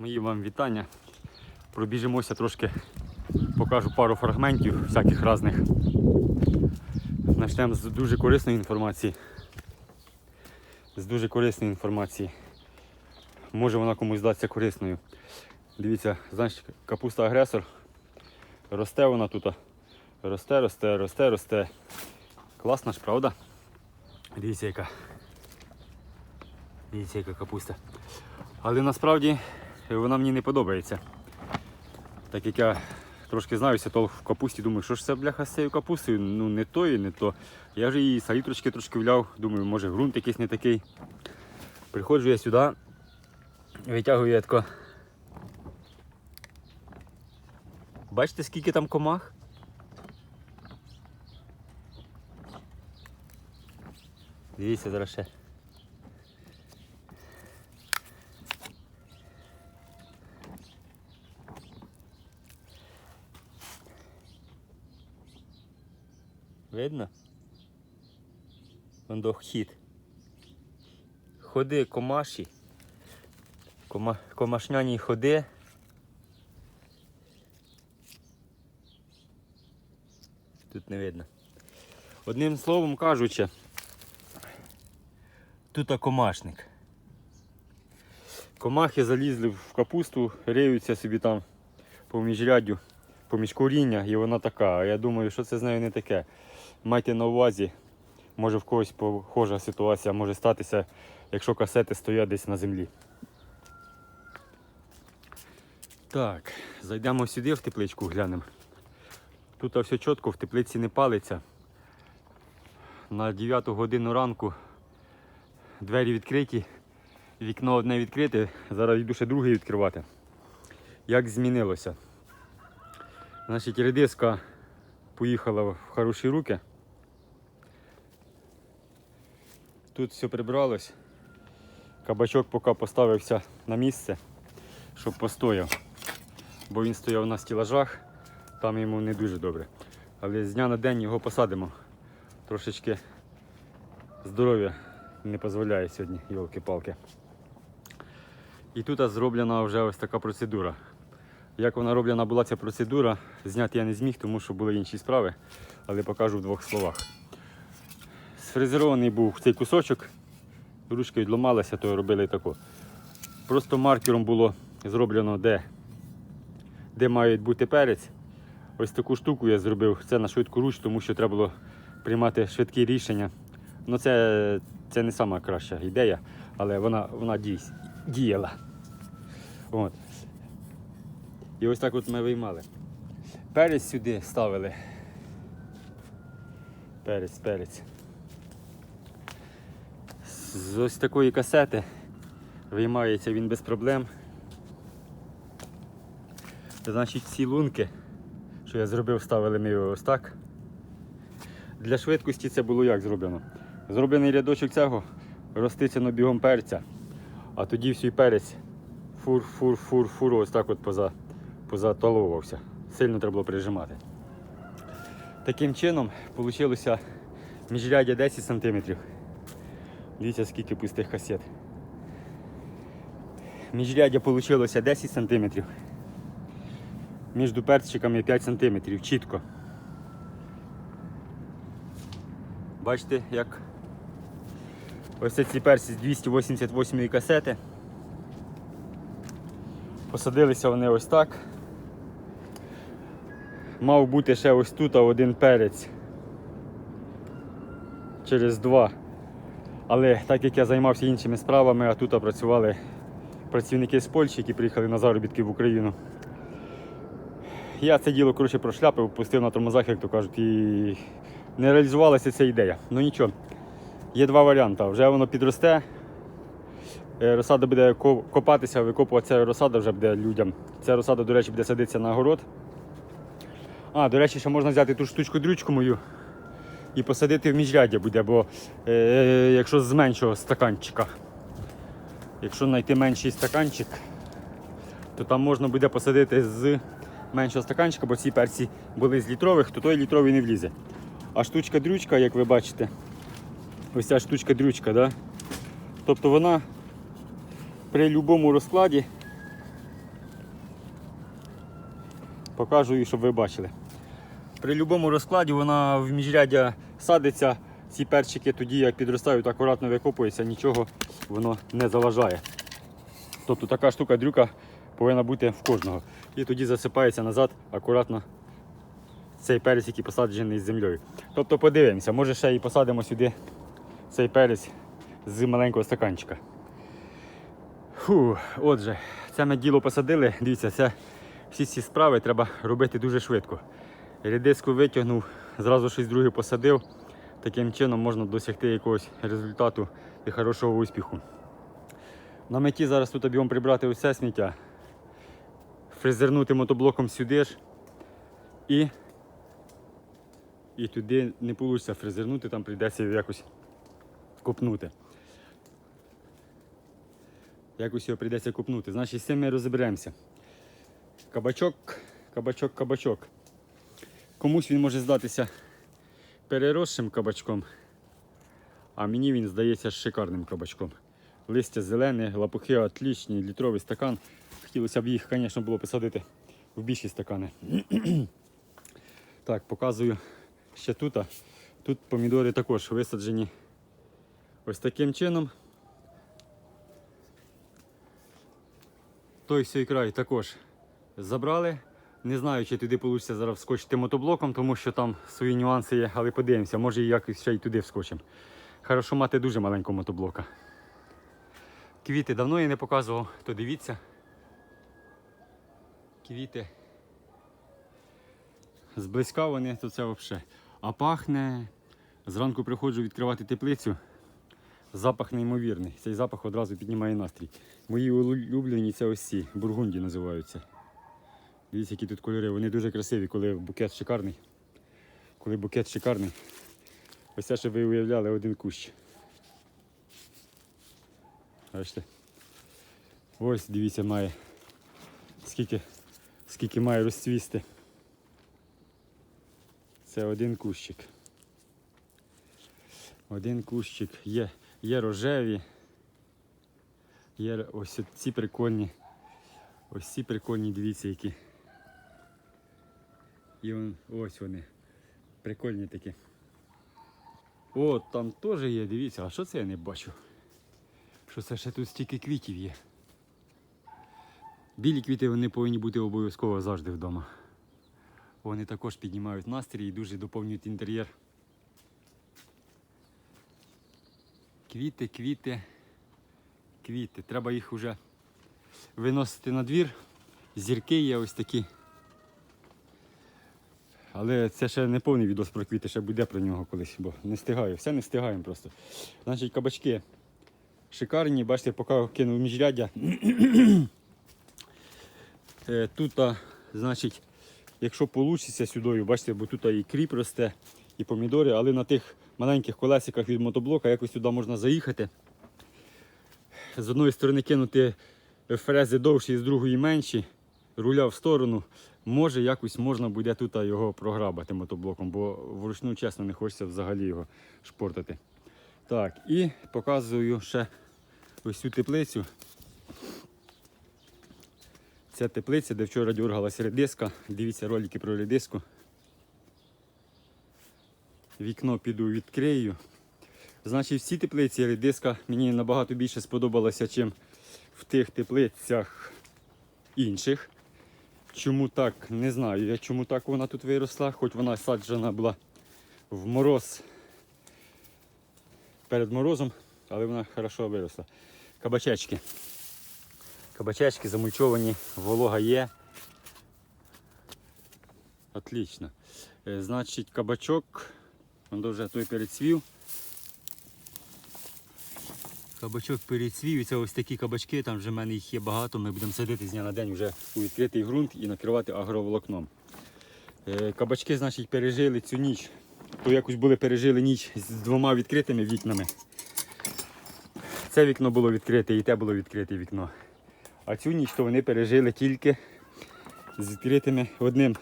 Мої вам вітання. Пробіжимося трошки, покажу пару фрагментів всяких різних. Почнемо з дуже корисної інформації. З дуже корисної інформації. Може вона комусь здатися корисною. Дивіться, знаєш, капуста агресор. Росте вона тут. Росте, росте, росте, росте. Класна ж, правда? Дивіться, яка. Дивіться, яка капуста. Але насправді вона мені не подобається. Так як я трошки знаюся, то в капусті думаю, що ж це бляха з цією капустою, ну не то і не то. Я вже її салітрочки трошки вляв, думаю, може ґрунт якийсь не такий. Приходжу я сюди, витягую я. Бачите, скільки там комах? Дивіться зараз ще. Видно? Вон хід. Ходи комаші. Кома... Комашняні ходи. Тут не видно. Одним словом кажучи, тут комашник. Комахи залізли в капусту, риються собі там по міжряддю, поміж коріння, і вона така. А я думаю, що це з нею не таке. Майте на увазі, може в когось похожа ситуація може статися, якщо касети стоять десь на землі. Так, зайдемо сюди в тепличку, глянемо. Тут все чітко, в теплиці не палиться. На 9 годину ранку двері відкриті, вікно одне відкрите, зараз йду ще друге відкривати. Як змінилося? Значить, редиска поїхала в хороші руки. Тут все прибралось. Кабачок поки поставився на місце, щоб постояв. Бо він стояв на стілажах, там йому не дуже добре. Але з дня на день його посадимо. Трошечки здоров'я не дозволяє сьогодні, йолки-палки. І тут зроблена вже ось така процедура. Як вона роблена була ця процедура, зняти я не зміг, тому що були інші справи, але покажу в двох словах. Сфрезерований був цей кусочок, ручка відломалася, то робили тако. Просто маркером було зроблено, де, де має бути перець. Ось таку штуку я зробив. Це на швидку руч, тому що треба було приймати швидкі рішення. Ну це, це не сама краща ідея, але вона, вона дій, діяла. От. І ось так от ми виймали. Перець сюди ставили. Перець, перець. З ось такої касети виймається він без проблем. Значить, ці лунки, що я зробив, ставили ми його ось так. Для швидкості це було як зроблено. Зроблений рядочок цього роститься на бігом перця, а тоді всій перець фур-фур-фур-фур ось так от поза, позаталовувався. Сильно треба було прижимати. Таким чином вийшло міжряддя 10 см. Дивіться, скільки пустих касет. Міжряддя вийшло 10 см. Між перчиками 5 см. Чітко. Бачите, як ось ці перці з 288 касети. Посадилися вони ось так. Мав бути ще ось тут один перець через два. Але так як я займався іншими справами, а тут працювали працівники з Польщі, які приїхали на заробітки в Україну. Я це діло коротше, прошляпив, пустив на тормозах, як то кажуть, і не реалізувалася ця ідея. Ну нічого, є два варіанти. Вже воно підросте, е, розсада буде копатися, викопуватися розсада вже буде людям. Ця розсада, до речі, буде садитися на город. А, до речі, ще можна взяти ту штучку-дрючку мою і посадити в міжряддя буде, бо е, якщо з меншого стаканчика. Якщо знайти менший стаканчик, то там можна буде посадити з меншого стаканчика, бо ці перці були з літрових, то той літровий не влізе. А штучка-дрючка, як ви бачите, ось ця штучка-дрючка, да? тобто вона при будь-якому розкладі Покажу, щоб ви бачили. При будь-якому розкладі вона в міжряддя садиться. Ці перчики тоді, як підростають, акуратно викопуються, нічого воно не заважає. Тобто така штука дрюка повинна бути в кожного. І тоді засипається назад акуратно цей перець, який посаджений з землею. Тобто подивимося, може ще і посадимо сюди цей перець з маленького стаканчика. Фу, отже, це ми діло посадили. Дивіться, це всі ці справи треба робити дуже швидко. Рідиску витягнув, зразу щось друге посадив. Таким чином можна досягти якогось результату і хорошого успіху. На меті зараз тут об'єм прибрати усе сміття, фрезернути мотоблоком сюди ж і, і туди не вийде фрезернути, там прийдеться якось копнути. Якось його прийдеться копнути. Значить, з цим ми розберемося. Кабачок, кабачок, кабачок. Комусь він може здатися переросшим кабачком, а мені він здається шикарним кабачком. Листя зелене, лапухи отлічні, літровий стакан. Хотілося б їх, звісно, було посадити в більші стакани. так, показую ще тут. Тут помідори також висаджені ось таким чином. Той сей край також забрали. Не знаю, чи туди вийде зараз вскочити мотоблоком, тому що там свої нюанси є, але подивимося, може якось ще й туди вскочимо. Хорошо мати дуже маленького мотоблока. Квіти давно я не показував, то дивіться. Квіти. Зблизька вони, то це взагалі. А пахне. Зранку приходжу відкривати теплицю. Запах неймовірний. Цей запах одразу піднімає настрій. Мої улюблені це ось ці, бургунді називаються. Дивіться, які тут кольори. Вони дуже красиві, коли букет шикарний. Коли букет шикарний. Ось це, щоб ви уявляли один кущ. Бачите? Ось дивіться, має скільки, скільки має розцвісти. Це один кущик. Один кущик. Є, є рожеві. Є ось ці прикольні. Ось ці прикольні, дивіться, які. І он, ось вони. Прикольні такі. О, там теж є, дивіться, а що це я не бачу? Що це ще тут стільки квітів є. Білі квіти вони повинні бути обов'язково завжди вдома. Вони також піднімають настрій і дуже доповнюють інтер'єр. Квіти, квіти, квіти. Треба їх вже виносити на двір. Зірки є ось такі. Але це ще не повний відос про квіти, ще буде про нього колись, бо не встигаю. Все не встигаємо просто. Значить, кабачки шикарні, бачите, поки кинув міжряддя. Е, Тут, значить, якщо вийде сюди, бачите, бо тут і кріп росте, і помідори, але на тих маленьких колесиках від мотоблока якось сюди можна заїхати. З одної сторони кинути фрези довші, з другої менші, руля в сторону. Може якось можна буде тут його програбати мотоблоком, бо вручну, чесно, не хочеться взагалі його шпортати. Так, і показую ще ось цю теплицю. Це теплиця, де вчора дергалася редиска. Дивіться ролики про редиску. Вікно піду відкрию. Значить, в цій теплиці редиска мені набагато більше сподобалася, ніж в тих теплицях інших. Чому так, не знаю. Я чому так вона тут виросла, хоч вона саджена була в мороз перед морозом, але вона хорошо виросла. Кабачечки. Кабачечки замульчовані, волога є. Отлично. Е, Значить, кабачок, він вже той перецвів. Кабачок перецвів, і це ось такі кабачки, там вже в мене їх є багато. Ми будемо садити з дня на день вже у відкритий ґрунт і накривати агроволокном. Е, Кабачки, значить, пережили цю ніч. То якось були пережили ніч з двома відкритими вікнами. Це вікно було відкрите і те було відкрите вікно. А цю ніч то вони пережили тільки з відкритими одним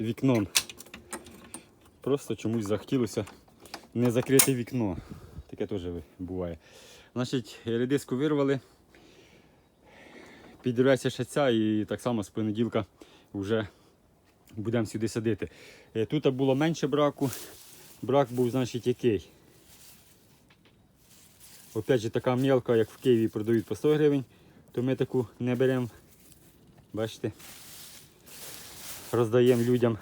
вікном. Просто чомусь захотілося не закрити вікно. Таке теж буває. Значить, редиску вирвали. Підірветься ще і так само з понеділка вже Будемо сюди садити. Е, Тут було менше браку. Брак був, значить, який. Опять же, така мелка, як в Києві продають по 100 гривень, то ми таку не беремо. Бачите? Роздаємо людям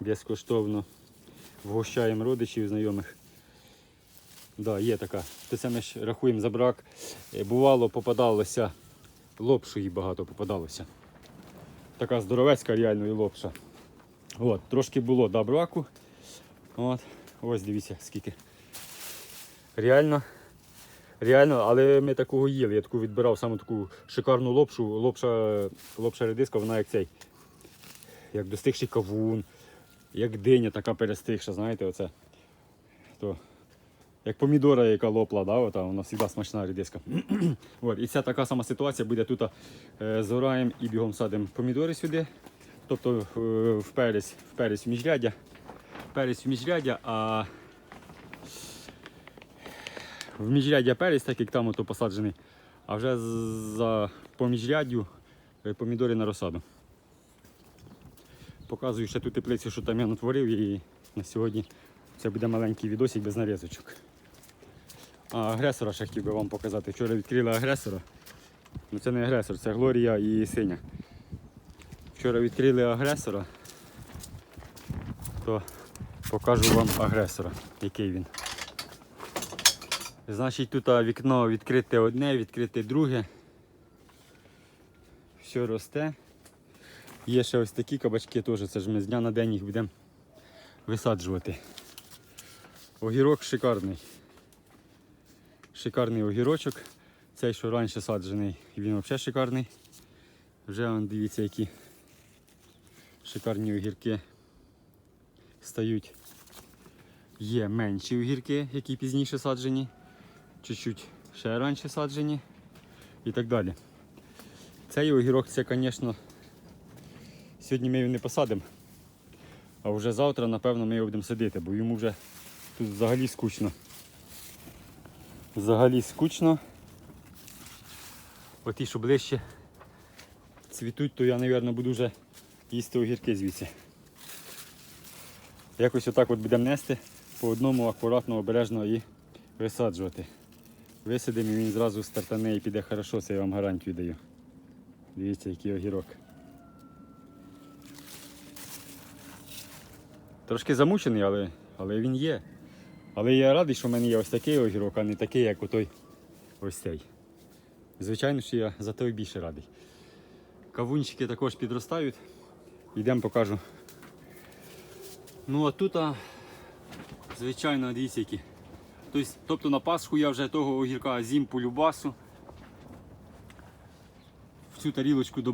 безкоштовно. Вгощаємо родичів, знайомих. Да, є така. То це ми ж рахуємо за брак. Е, Бувало, попадалося лопшої багато попадалося. Така здоровецька реально і лопша. От, трошки було да, браку. От, ось дивіться скільки. Реально. Реально, але ми такого їли. Я таку відбирав саме таку шикарну лопшу. Лопша, лопша редиска, вона як цей. Як достигший кавун, як диня така перестигша, знаєте, оце. То, як помідора, яка лопла, да, ота, вона завжди смачна редиска. От, і ця така сама ситуація буде тут. Е, зораємо і бігом садимо помідори сюди. Тобто е, в перець, в перець в міжряддя. Перець в міжряддя, а в міжряддя перець, так як там ото посаджений, а вже за по е, помідори на розсаду. Показую ще ту теплицю, що там я натворив, і на сьогодні це буде маленький відосик без нарізочок. Агресора ще хотів би вам показати. Вчора відкрили агресора. Ну це не агресор, це Глорія і синя. Вчора відкрили агресора, то покажу вам агресора, який він. Значить, тут вікно відкрите одне, відкрите друге. Все росте. Є ще ось такі кабачки теж, це ж ми з дня на день їх будемо висаджувати. Огірок шикарний. Шикарний огірочок. Цей, що раніше саджений, він взагалі шикарний. Вже вон, дивіться, які шикарні огірки стають. Є менші огірки, які пізніше саджені, чуть-чуть ще раніше саджені і так далі. Цей огірок, це, звісно, сьогодні ми його не посадимо, а вже завтра, напевно, ми його будемо садити, бо йому вже тут взагалі скучно. Взагалі скучно. От ті, що ближче цвітуть, то я, мабуть, буду вже їсти огірки звідси. Якось отак от будемо нести по одному акуратно, обережно і висаджувати. Висадимо і він зразу стартане і піде хорошо, це я вам гарантію даю. Дивіться, який огірок. Трошки замучений, але, але він є. Але я радий, що в мене є ось такий огірок, а не такий, як отой ось цей. Звичайно, що я за той більше радий. Кавунчики також підростають. Йдемо покажу. Ну а тут, а, звичайно, дивіться які. Тобто, тобто на Пасху я вже того огірка з'їм по любасу. В цю тарілочку